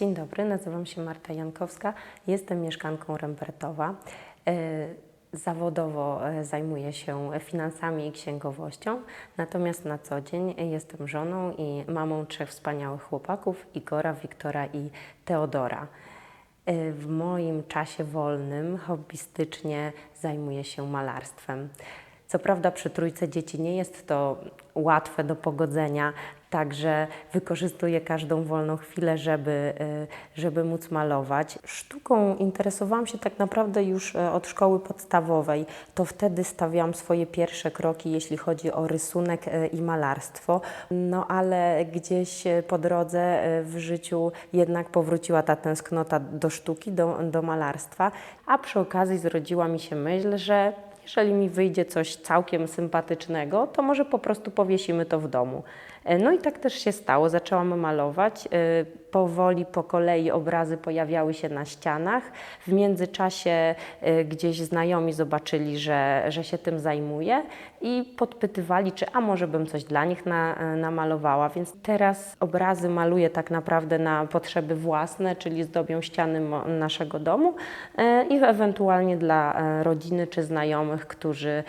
Dzień dobry, nazywam się Marta Jankowska, jestem mieszkanką Rembertowa. E, Zawodowo e, zajmuję się finansami i księgowością, natomiast na co dzień jestem żoną i mamą trzech wspaniałych chłopaków Igora, Wiktora i Teodora. E, W moim czasie wolnym hobbystycznie zajmuję się malarstwem. Co prawda przy trójce dzieci nie jest to łatwe do pogodzenia, także wykorzystuję każdą wolną chwilę, żeby, y, żeby móc malować. Sztuką interesowałam się tak naprawdę już e, od szkoły podstawowej. To wtedy stawiałam swoje pierwsze kroki, jeśli chodzi o rysunek e, i malarstwo. No ale gdzieś e, po drodze w życiu jednak powróciła ta tęsknota do sztuki, do, do malarstwa, a przy okazji zrodziła mi się myśl, że jeżeli mi wyjdzie coś całkiem sympatycznego, to może po prostu powiesimy to w domu. E, No i tak też się stało. Zaczęłam malować. Powoli, po kolei obrazy pojawiały się na ścianach. W międzyczasie e, gdzieś znajomi zobaczyli, że, że się tym zajmuję i podpytywali, czy a może bym coś dla nich na, e, namalowała. Więc teraz obrazy maluję tak naprawdę na potrzeby własne, czyli zdobią ściany naszego domu e, i ewentualnie dla rodziny czy znajomych, którzy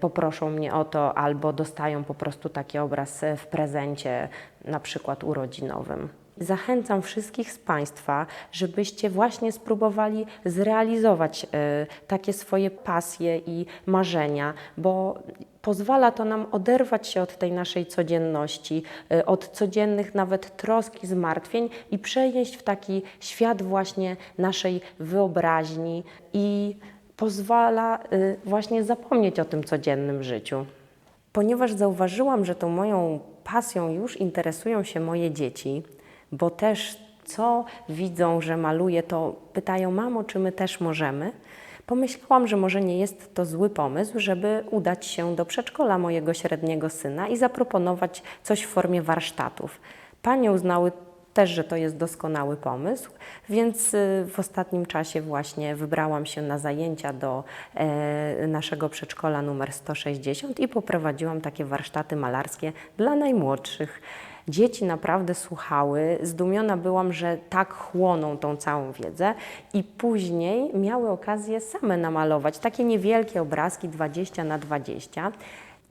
poproszą mnie o to albo dostają po prostu taki obraz w prezencie, na przykład urodzinowym. Zachęcam wszystkich z Państwa, żebyście właśnie spróbowali zrealizować e, takie swoje pasje i marzenia, bo pozwala to nam oderwać się od tej naszej codzienności, e, od codziennych nawet trosk i zmartwień i przenieść w taki świat właśnie naszej wyobraźni i pozwala e, właśnie zapomnieć o tym codziennym życiu. Ponieważ zauważyłam, że tą moją pasją już interesują się moje dzieci, bo też co widzą, że maluję, to pytają, mamo, czy my też możemy? Pomyślałam, że może nie jest to zły pomysł, żeby udać się do przedszkola mojego średniego syna i zaproponować coś w formie warsztatów. Panie uznały też, że to jest doskonały pomysł, więc y, w ostatnim czasie właśnie wybrałam się na zajęcia do e, naszego przedszkola numer 160 i poprowadziłam takie warsztaty malarskie dla najmłodszych. Dzieci naprawdę słuchały. Zdumiona byłam, że tak chłoną tą całą wiedzę i później miały okazję same namalować takie niewielkie obrazki 20 na 20.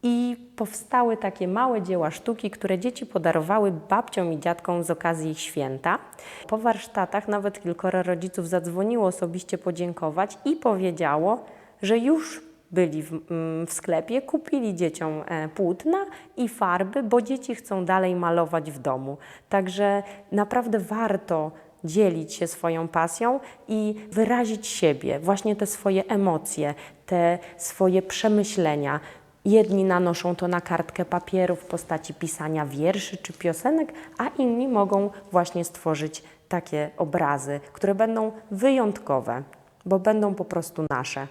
I powstały takie małe dzieła sztuki, które dzieci podarowały babciom i dziadkom z okazji ich święta. Po warsztatach nawet kilkoro rodziców zadzwoniło osobiście podziękować i powiedziało, że już byli w, mm, w sklepie, kupili dzieciom e, płótna i farby, bo dzieci chcą dalej malować w domu. Także naprawdę warto dzielić się swoją pasją i wyrazić siebie, właśnie te swoje emocje, te swoje przemyślenia. Jedni nanoszą to na kartkę papieru w postaci pisania wierszy czy piosenek, a inni mogą właśnie stworzyć takie obrazy, które będą wyjątkowe, bo będą po prostu nasze.